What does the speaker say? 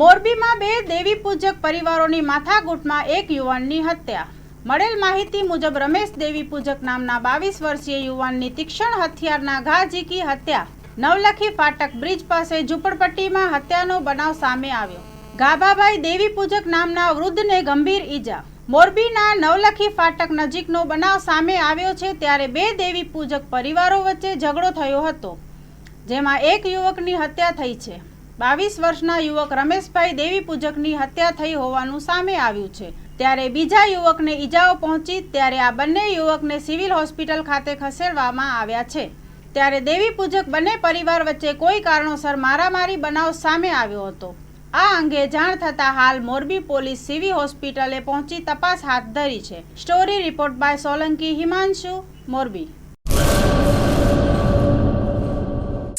મોરબીમાં બે દેવી પૂજક પરિવારોની માથાકૂટમાં એક યુવાનની હત્યા. મળેલ માહિતી મુજબ રમેશ દેવી પૂજક નામના બાવીસ વર્ષીય યુવાનની તીક્ષ્ણ હથિયારના ઘા ઝીકી હત્યા. નવલખી ફાટક બ્રિજ પાસે ઝૂંપડપટ્ટીમાં હત્યાનો બનાવ સામે આવ્યો. ગાભાભાઈ દેવી પૂજક નામના વૃદ્ધને ગંભીર ઈજા. મોરબીના નવલખી ફાટક નજીકનો બનાવ સામે આવ્યો છે ત્યારે બે દેવી પૂજક પરિવારો વચ્ચે ઝઘડો થયો હતો, જેમાં એક યુવકની હત્યા થઈ છે. બાવીસ વર્ષના યુવક રમેશભાઈ દેવી પૂજકની હત્યા થઈ હોવાનું સામે આવ્યું છે. ત્યારે બીજા યુવકને ઈજાઓ પહોંચી, ત્યારે આ બંને યુવકને સિવિલ હોસ્પિટલ ખાતે ખસેડવામાં આવ્યા છે. ત્યારે દેવી પૂજક બંને પરિવાર વચ્ચે કોઈ કારણોસર મારામારી બનાવ સામે આવ્યો હતો. આ અંગે જાણ થતાં હાલ મોરબી પોલીસ સિવિલ હોસ્પિટલે પહોંચી તપાસ હાથ ધરી છે. Story report by Solanki Himanshu, Morbi.